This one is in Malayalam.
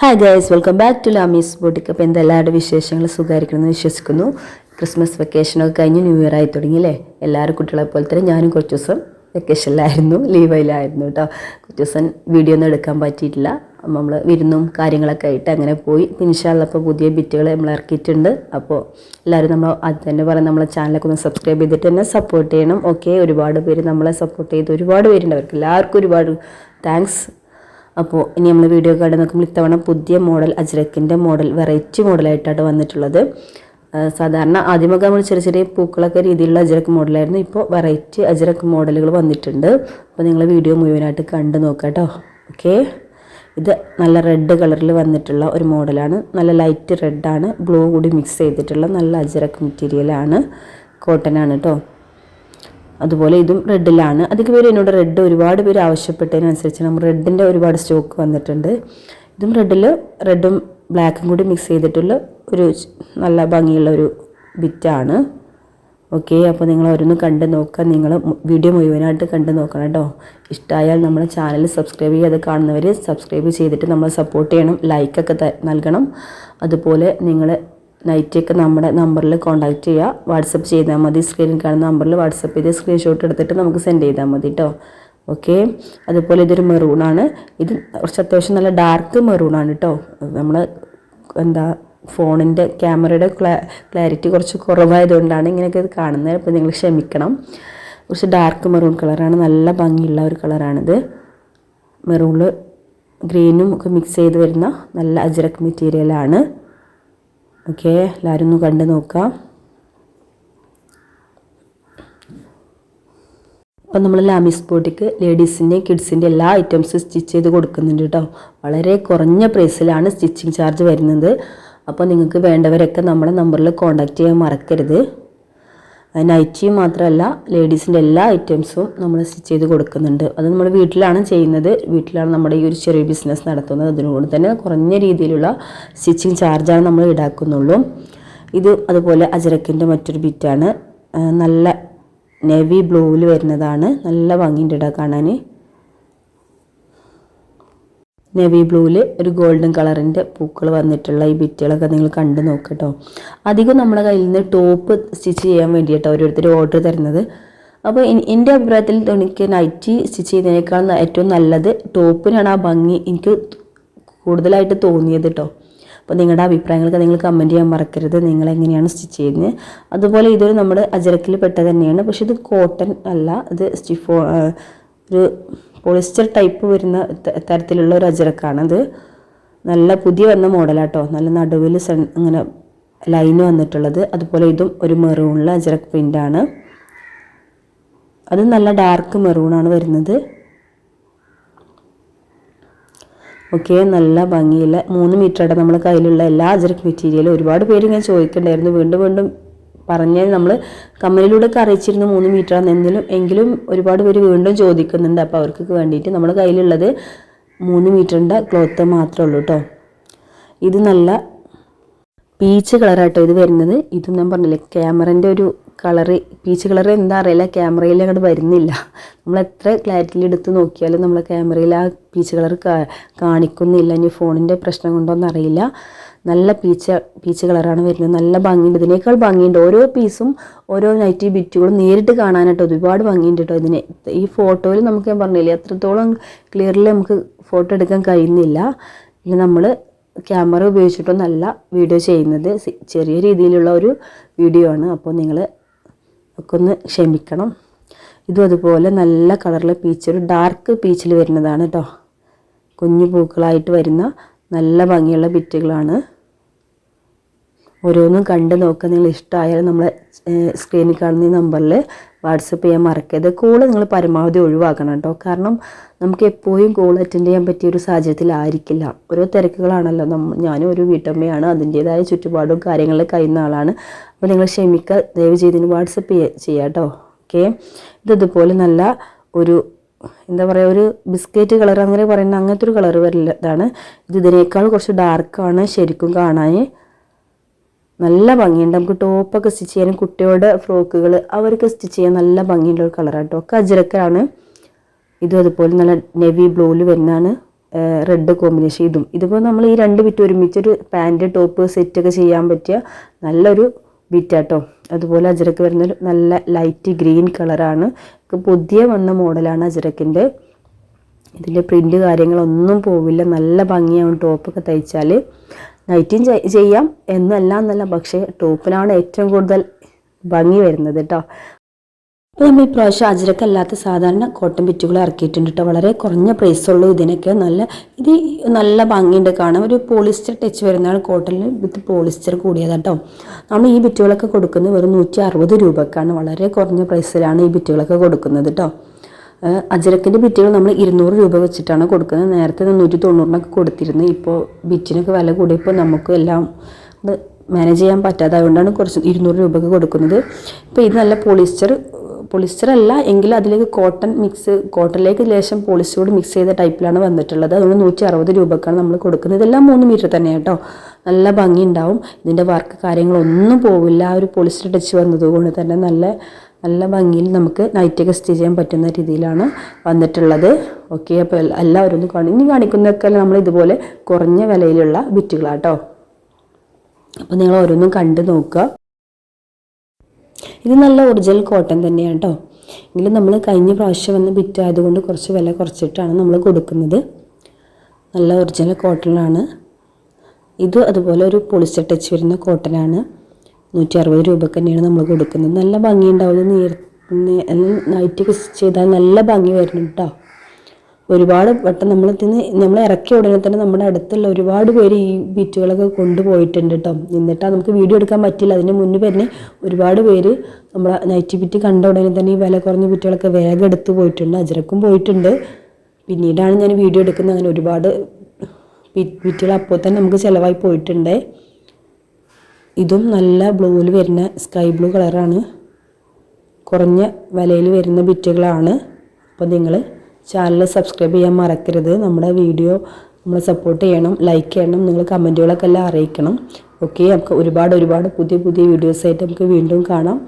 Hi guys welcome back to Lamees boutique അപ്പോൾ എന്താ എല്ലാവരുടെ വിശേഷങ്ങൾ സുഖമായിരിക്കണമെന്ന് വിശ്വസിക്കുന്നു ക്രിസ്മസ് വെക്കേഷനൊക്കെ കഴിഞ്ഞ് ന്യൂ ഇയർ ആയി തുടങ്ങി അല്ലേ എല്ലാവരും കുട്ടികളെ പോലെ തന്നെ ഞാനും കുറച്ച് ദിവസം വെക്കേഷനിലായിരുന്നു ലീവിലായിരുന്നു കേട്ടോ കുറച്ച് ദിവസം വീഡിയോ ഒന്നും എടുക്കാൻ പറ്റിയിട്ടില്ല. നമ്മൾ വിരുന്നും കാര്യങ്ങളൊക്കെ ആയിട്ട് അങ്ങനെ പോയി. ഇൻഷാല്ലപ്പോൾ പുതിയ ബിറ്റുകൾ നമ്മൾ ഇറക്കിയിട്ടുണ്ട്. അപ്പോൾ എല്ലാവരും നമ്മൾ അത് തന്നെ പറയാം. നമ്മളെ ചാനലൊക്കെ ഒന്ന് സബ്സ്ക്രൈബ് ചെയ്തിട്ട് തന്നെ സപ്പോർട്ട് ചെയ്യണം. ഓക്കെ ഒരുപാട് പേര് നമ്മളെ സപ്പോർട്ട് ചെയ്ത് ഒരുപാട് പേരുണ്ട്. അവർക്ക് എല്ലാവർക്കും ഒരുപാട് താങ്ക്സ് അപ്പോൾ ഇനി നമ്മൾ വീഡിയോ കാർഡ് നോക്കുമ്പോൾ ഇത്തവണ പുതിയ മോഡൽ അജ്രക്കിന്റെ മോഡൽ വെറൈറ്റി മോഡലായിട്ടാണ് വന്നിട്ടുള്ളത്. സാധാരണ ആദ്യമൊക്കെ നമ്മൾ ചെറിയ ചെറിയ പൂക്കളൊക്കെ രീതിയിലുള്ള അജ്രക്ക് മോഡലായിരുന്നു ഇപ്പോൾ വെറൈറ്റി അജ്രക്ക് മോഡലുകൾ വന്നിട്ടുണ്ട്. അപ്പോൾ നിങ്ങൾ വീഡിയോ മുഴുവനായിട്ട് കണ്ടു നോക്കാം കേട്ടോ ഓക്കെ ഇത് നല്ല റെഡ് കളറിൽ വന്നിട്ടുള്ള ഒരു മോഡലാണ് നല്ല ലൈറ്റ് റെഡാണ് ബ്ലൂ കൂടി മിക്സ് ചെയ്തിട്ടുള്ള നല്ല അജ്രക്ക് മെറ്റീരിയലാണ് കോട്ടൺ ആണ് കേട്ടോ അതുപോലെ ഇതും റെഡിലാണ്. അധികം പേര് എന്നോട് റെഡ് ഒരുപാട് പേര് ആവശ്യപ്പെട്ടതിനനുസരിച്ച് നമ്മൾ റെഡിന്റെ ഒരുപാട് സ്റ്റോക്ക് വന്നിട്ടുണ്ട്. ഇതും റെഡിൽ റെഡും ബ്ലാക്കും കൂടി മിക്സ് ചെയ്തിട്ടുള്ള ഒരു നല്ല ഭംഗിയുള്ള ഒരു ബിറ്റാണ്. ഓക്കെ അപ്പോൾ നിങ്ങൾ ഓരോന്ന് കണ്ട് നോക്കുക. നിങ്ങൾ വീഡിയോ മുഴുവനായിട്ട് കണ്ട് നോക്കണം കേട്ടോ. ഇഷ്ടമായാൽ നമ്മുടെ ചാനൽ സബ്സ്ക്രൈബ് ചെയ്യാതെ കാണുന്നവർ സബ്സ്ക്രൈബ് ചെയ്തിട്ട് നമ്മൾ സപ്പോർട്ട് ചെയ്യണം. ലൈക്കൊക്കെ നൽകണം. അതുപോലെ നിങ്ങൾ നൈറ്റൊക്കെ നമ്മുടെ നമ്പറിൽ കോൺടാക്റ്റ് ചെയ്യുക. വാട്സപ്പ് ചെയ്താൽ മതി. സ്ക്രീനിൽ കാണുന്ന നമ്പറിൽ വാട്സപ്പ് ചെയ്ത് സ്ക്രീൻഷോട്ട് എടുത്തിട്ട് നമുക്ക് സെൻഡ് ചെയ്താൽ മതി കേട്ടോ ഓക്കെ അതുപോലെ ഇതൊരു മെറൂണാണ് ഇത് കുറച്ച് അത്യാവശ്യം നല്ല ഡാർക്ക് മെറൂണാണ് കേട്ടോ നമ്മൾ എന്താ ഫോണിന്റെ ക്യാമറയുടെ ക്ലാ ക്ലാരിറ്റി കുറച്ച് കുറവായതുകൊണ്ടാണ് ഇങ്ങനെയൊക്കെ ഇത് കാണുന്നത്. അപ്പോൾ നിങ്ങൾ ക്ഷമിക്കണം. കുറച്ച് ഡാർക്ക് മെറൂൺ കളറാണ് നല്ല ഭംഗിയുള്ള ഒരു കളറാണിത് മെറൂണിൽ ഗ്രീനും ഒക്കെ മിക്സ് ചെയ്ത് വരുന്ന നല്ല അജ്രക് മെറ്റീരിയലാണ് ഓക്കെ എല്ലാവരും ഒന്ന് കണ്ടു നോക്കാം അപ്പം നമ്മൾ ലാമിസ് ബോട്ടിക്ക് ലേഡീസിന്റെയും കിഡ്സിന്റെ എല്ലാ ഐറ്റംസ് സ്റ്റിച്ച് ചെയ്ത് കൊടുക്കുന്നുണ്ട് കേട്ടോ. വളരെ കുറഞ്ഞ പ്രൈസിലാണ് സ്റ്റിച്ചിങ് ചാർജ് വരുന്നത്. അപ്പോൾ നിങ്ങൾക്ക് വേണ്ടവരൊക്കെ നമ്മുടെ നമ്പറിൽ കോൺടാക്റ്റ് ചെയ്യാൻ മറക്കരുത്. നൈറ്റിയും മാത്രമല്ല ലേഡീസിന്റെ എല്ലാ ഐറ്റംസും നമ്മൾ സ്റ്റിച്ച് ചെയ്ത് കൊടുക്കുന്നുണ്ട്. അത് നമ്മൾ വീട്ടിലാണ് ചെയ്യുന്നത്. വീട്ടിലാണ് നമ്മുടെ ഈ ഒരു ചെറിയ ബിസിനസ് നടത്തുന്നത്. അതിനുകൊണ്ട് തന്നെ കുറഞ്ഞ രീതിയിലുള്ള സ്റ്റിച്ചിങ് ചാർജാണ് നമ്മൾ ഈടാക്കുന്നുള്ളൂ. ഇത് അതുപോലെ അജരക്കിന്റെ മറ്റൊരു ബിറ്റാണ് നല്ല നേവി ബ്ലൂവിൽ വരുന്നതാണ്. നല്ല ഭംഗിന്റെ ഇടാ കാണാൻ നേവി ബ്ലൂവിൽ ഒരു ഗോൾഡൻ കളറിന്റെ പൂക്കൾ വന്നിട്ടുള്ള ഈ ബിറ്റുകളൊക്കെ നിങ്ങൾ കണ്ടു നോക്കട്ടോ. അധികം നമ്മുടെ കയ്യിൽ നിന്ന് ടോപ്പ് സ്റ്റിച്ച് ചെയ്യാൻ വേണ്ടിയിട്ടോ ഓരോരുത്തർ ഓർഡർ തരുന്നത്. അപ്പോൾ എൻ- എന്റെ അഭിപ്രായത്തിൽ എനിക്ക് നൈറ്റി സ്റ്റിച്ച് ചെയ്യുന്നതിനേക്കാൾ ഏറ്റവും നല്ലത് ടോപ്പിനാണ് ആ ഭംഗി എനിക്ക് കൂടുതലായിട്ട് തോന്നിയത് കേട്ടോ അപ്പോൾ നിങ്ങളുടെ അഭിപ്രായങ്ങളൊക്കെ നിങ്ങൾ കമന്റ് ചെയ്യാൻ മറക്കരുത്. നിങ്ങൾ എങ്ങനെയാണ് സ്റ്റിച്ച് ചെയ്യുന്നത്? അതുപോലെ ഇതൊരു നമ്മുടെ അജരക്കിൽ പെട്ടത് തന്നെയാണ്. പക്ഷെ ഇത് കോട്ടൺ അല്ല. ഇത് സ്റ്റിഫോ ഒരു പോളിസ്റ്റർ ടൈപ്പ് വരുന്ന തരത്തിലുള്ള ഒരു അജരക്കാണത്. നല്ല പുതിയ വന്ന മോഡലാട്ടോ. നല്ല നടുവിൽ സൺ ഇങ്ങനെ ലൈന് വന്നിട്ടുള്ളത്. അതുപോലെ ഇതും ഒരു മെറൂണിലെ അജരക് പ്രിന്റാണ് അത് നല്ല ഡാർക്ക് മെറൂണാണ് വരുന്നത്. ഓക്കെ നല്ല ഭംഗിയുള്ള മൂന്ന് മീറ്ററുടെ നമ്മൾ കയ്യിലുള്ള എല്ലാ അജറക് മെറ്റീരിയലും ഒരുപാട് പേര് ഇങ്ങനെ ചോദിക്കണ്ടായിരുന്നു. വീണ്ടും വീണ്ടും പറഞ്ഞ് നമ്മൾ കമ്മലിലൂടെ അറിയിച്ചിരുന്നു മൂന്ന് മീറ്ററാണ് എന്തെങ്കിലും എങ്കിലും ഒരുപാട് പേര് വീണ്ടും ചോദിക്കുന്നുണ്ട്. അപ്പോൾ അവർക്ക് വേണ്ടിയിട്ട് നമ്മുടെ കയ്യിലുള്ളത് മൂന്ന് മീറ്ററിന്റെ ക്ലോത്ത് മാത്രമേ ഉള്ളൂ കേട്ടോ. ഇത് നല്ല പീച്ച് കളറാട്ടോ ഇത് വരുന്നത്. ഇതും ഞാൻ പറഞ്ഞില്ലേ ക്യാമറന്റെ ഒരു കളറ്. പീച്ച് കളർ എന്താ അറിയില്ല ക്യാമറയിൽ അങ്ങോട്ട് വരുന്നില്ല. നമ്മൾ എത്ര ക്ലാരിറ്റിയിൽ എടുത്ത് നോക്കിയാലും നമ്മളെ ക്യാമറയിൽ ആ പീച്ച് കളർ കാണിക്കുന്നില്ല. ഇനി ഫോണിന്റെ പ്രശ്നം കൊണ്ടോന്ന് അറിയില്ല. നല്ല പീച്ച പീച്ച് കളറാണ് വരുന്നത്. നല്ല ഭംഗിയുണ്ട്. ഇതിനേക്കാൾ ഭംഗിയുണ്ട്. ഓരോ പീസും ഓരോ നൈറ്റി ബിറ്റുകളും നേരിട്ട് കാണാനായിട്ട് ഒരുപാട് ഭംഗിയുണ്ട് കേട്ടോ ഇതിനെ. ഈ ഫോട്ടോയിൽ നമുക്ക് ഞാൻ പറഞ്ഞില്ലേ അത്രത്തോളം ക്ലിയറിൽ നമുക്ക് ഫോട്ടോ എടുക്കാൻ കഴിയുന്നില്ല. പിന്നെ നമ്മൾ ക്യാമറ ഉപയോഗിച്ചിട്ടൊന്നല്ല വീഡിയോ ചെയ്യുന്നത്. ചെറിയ രീതിയിലുള്ള ഒരു വീഡിയോ ആണ്. അപ്പോൾ നിങ്ങൾ ഒക്കെ ഒന്ന് ക്ഷമിക്കണം. ഇതും അതുപോലെ നല്ല കളറിലെ പീച്ച് ഒരു ഡാർക്ക് പീച്ചിൽ വരുന്നതാണ് കേട്ടോ കുഞ്ഞു പൂക്കളായിട്ട് വരുന്ന നല്ല ഭംഗിയുള്ള ബിറ്റുകളാണ് ഓരോന്നും കണ്ട് നോക്കുക നിങ്ങൾ ഇഷ്ടമായാൽ നമ്മളെ സ്ക്രീനിൽ കാണുന്ന ഈ നമ്പറിൽ വാട്സപ്പ് ചെയ്യാൻ മറക്കരുത്. കോൾ നിങ്ങൾ പരമാവധി ഒഴിവാക്കണം കേട്ടോ. കാരണം നമുക്ക് എപ്പോഴും കോൾ അറ്റൻഡ് ചെയ്യാൻ പറ്റിയ ഒരു സാഹചര്യത്തിലായിരിക്കില്ല ഓരോ തിരക്കുകളാണല്ലോ. നമ്മൾ ഞാനും ഒരു വീട്ടമ്മയാണ്. അതിന്റേതായ ചുറ്റുപാടും കാര്യങ്ങളിൽ കഴിയുന്ന ആളാണ്. അപ്പോൾ നിങ്ങൾ ക്ഷമിക്കുക. ദയവ് ചെയ്തിന് വാട്സപ്പ് ചെയ്യുക കേട്ടോ. ഓക്കെ ഇതുപോലെ നല്ല ഒരു എന്താ പറയുക ഒരു ബിസ്ക്കറ്റ് കളർ അങ്ങനെ പറയുന്ന അങ്ങനത്തെ ഒരു കളർ വരുന്നതാണ്. ഇത് ഇതിനേക്കാൾ കുറച്ച് ഡാർക്കാണ് ശരിക്കും കാണാൻ നല്ല ഭംഗിയുണ്ട്. നമുക്ക് ടോപ്പൊക്കെ സ്റ്റിച്ച് ചെയ്യാനും കുട്ടികളുടെ ഫ്രോക്കുകൾ അവർക്ക് സ്റ്റിച്ച് ചെയ്യാൻ നല്ല ഭംഗിയുള്ള ഒരു കളറാണ് കേട്ടോ ഒക്കെ അജ്രക്കാണ്. ഇതും അതുപോലെ നല്ല നെവി ബ്ലൂവിൽ വരുന്നതാണ്. റെഡ് കോമ്പിനേഷൻ ഇതും. ഇതിപ്പോൾ നമ്മൾ ഈ രണ്ട് ബിറ്റ് ഒരുമിച്ചൊരു പാന്റ് ടോപ്പ് സെറ്റൊക്കെ ചെയ്യാൻ പറ്റിയ നല്ലൊരു ബിറ്റാട്ടോ അതുപോലെ അജരക്ക് വരുന്നൊരു നല്ല ലൈറ്റ് ഗ്രീൻ കളറാണ് പുതിയ വന്ന മോഡലാണ് അജരക്കിന്റെ. ഇതിന്റെ പ്രിന്റ് കാര്യങ്ങളൊന്നും പോവില്ല. നല്ല ഭംഗിയാവും ടോപ്പൊക്കെ തയ്ച്ചാൽ നൈറ്റും ചെയ്യാം എന്നല്ല എന്നല്ല പക്ഷേ ടോപ്പിനാണ് ഏറ്റവും കൂടുതൽ ഭംഗി വരുന്നത് കേട്ടോ അപ്പോൾ നമ്മൾ ഇപ്രാവശ്യം അജിരക്കല്ലാത്ത സാധാരണ കോട്ടൺ ബിറ്റുകൾ ഇറക്കിയിട്ടുണ്ട് കേട്ടോ വളരെ കുറഞ്ഞ പ്രൈസുള്ളൂ ഇതിനൊക്കെ. നല്ല ഇത് നല്ല ഭംഗിയുണ്ട്. കാണാം ഒരു പോളിസ്റ്റർ ടച്ച് വരുന്നതാണ് കോട്ടണിൽ വിത്ത് പോളിസ്റ്റർ കൂടിയതാണ് കേട്ടോ നമ്മൾ ഈ ബിറ്റുകളൊക്കെ കൊടുക്കുന്നത് വെറും നൂറ്റി അറുപത് രൂപക്കാണ്. വളരെ കുറഞ്ഞ പ്രൈസിലാണ് ഈ ബിറ്റുകളൊക്കെ കൊടുക്കുന്നത് കേട്ടോ അജരക്കിന്റെ ബിറ്റുകൾ നമ്മൾ ഇരുന്നൂറ് രൂപ വെച്ചിട്ടാണ് കൊടുക്കുന്നത്. നേരത്തെ നൂറ്റി തൊണ്ണൂറിനൊക്കെ കൊടുത്തിരുന്നു. ഇപ്പോൾ ബിറ്റിനൊക്കെ വില കൂടിയപ്പോൾ നമുക്ക് എല്ലാം മാനേജ് ചെയ്യാൻ പറ്റാതായത് അതുകൊണ്ടാണ് കുറച്ച് ഇരുന്നൂറ് രൂപയ്ക്ക് കൊടുക്കുന്നത്. ഇപ്പോൾ ഇത് നല്ല പോളിസ്റ്റർ പോളിസ്റ്റർ അല്ല എങ്കിൽ അതിലേക്ക് കോട്ടൺ മിക്സ് കോട്ടണിലേക്ക് ലേശം പോളിസ്റ്റർ കൂടി മിക്സ് ചെയ്ത ടൈപ്പിലാണ് വന്നിട്ടുള്ളത്. അതുകൊണ്ട് നൂറ്റി അറുപത് രൂപക്കാണ് നമ്മൾ കൊടുക്കുന്നത്. ഇതെല്ലാം മൂന്ന് മീറ്റർ തന്നെ കേട്ടോ നല്ല ഭംഗി ഉണ്ടാവും ഇതിന്റെ വർക്ക് കാര്യങ്ങളൊന്നും പോവില്ല. ആ ഒരു പോളിസ്റ്റർ ടച്ച് വന്നതുകൊണ്ട് തന്നെ നല്ല നല്ല ഭംഗിയിൽ നമുക്ക് നൈറ്റൊക്കെ സ്റ്റിച്ച് ചെയ്യാൻ പറ്റുന്ന രീതിയിലാണ് വന്നിട്ടുള്ളത്. ഓക്കെ അപ്പോൾ എല്ലാവരും ഒന്ന് കാണും ഇനി കാണിക്കുന്നതൊക്കെ നമ്മൾ ഇതുപോലെ കുറഞ്ഞ വിലയിലുള്ള ബിറ്റുകളാട്ടോ. അപ്പോൾ നിങ്ങൾ ഓരോന്നും കണ്ട് നോക്കുക. ഇത് നല്ല ഒറിജിനൽ കോട്ടൺ തന്നെയാണ് കേട്ടോ എങ്കിലും നമ്മൾ കഴിഞ്ഞ പ്രാവശ്യം വന്ന് ബിറ്റ് ആയതുകൊണ്ട് കുറച്ച് വില കുറച്ചിട്ടാണ് നമ്മൾ കൊടുക്കുന്നത്. നല്ല ഒറിജിനൽ കോട്ടണാണ് ഇത് അതുപോലെ ഒരു പൊളിച്ച ടച്ച് വരുന്ന കോട്ടനാണ് നൂറ്റി അറുപത് രൂപക്ക് തന്നെയാണ് നമ്മൾ കൊടുക്കുന്നത് നല്ല ഭംഗി ഉണ്ടാവും നീർ നൈറ്റ് ചെയ്താൽ നല്ല ഭംഗി വരുന്നുണ്ട് കേട്ടോ ഒരുപാട് വട്ടം നമ്മൾ ഇതിന് നമ്മൾ ഇറക്കിയ ഉടനെ തന്നെ നമ്മുടെ അടുത്തുള്ള ഒരുപാട് പേര് ഈ ബീറ്റുകളൊക്കെ കൊണ്ടുപോയിട്ടുണ്ട് കേട്ടോ എന്നിട്ടാ നമുക്ക് വീഡിയോ എടുക്കാൻ പറ്റില്ല. അതിന് മുന്നേ തന്നെ ഒരുപാട് പേര് നമ്മളെ നൈറ്റി ബിറ്റ് കണ്ട ഉടനെ തന്നെ ഈ വില കുറഞ്ഞ ബിറ്റുകളൊക്കെ വേഗം എടുത്ത് പോയിട്ടുണ്ട്. അജരക്കും പോയിട്ടുണ്ട്. പിന്നീടാണ് ഞാൻ വീഡിയോ എടുക്കുന്നത്. അങ്ങനെ ഒരുപാട് ബിറ്റുകൾ അപ്പോൾ തന്നെ നമുക്ക് ചിലവായി പോയിട്ടുണ്ട്. ഇതും നല്ല ബ്ലൂവിൽ വരുന്ന സ്കൈ ബ്ലൂ കളറാണ് കുറഞ്ഞ വിലയിൽ വരുന്ന ബിറ്റുകളാണ് അപ്പോൾ നിങ്ങൾ ചാനൽ സബ്സ്ക്രൈബ് ചെയ്യാൻ മറക്കരുത്. നമ്മുടെ വീഡിയോ നമ്മൾ സപ്പോർട്ട് ചെയ്യണം ലൈക്ക് ചെയ്യണം നിങ്ങൾ കമന്റുകളൊക്കെ എല്ലാം അറിയിക്കണം. ഓക്കെ നമുക്ക് ഒരുപാട് ഒരുപാട് പുതിയ പുതിയ വീഡിയോസായിട്ട് നമുക്ക് വീണ്ടും കാണാം.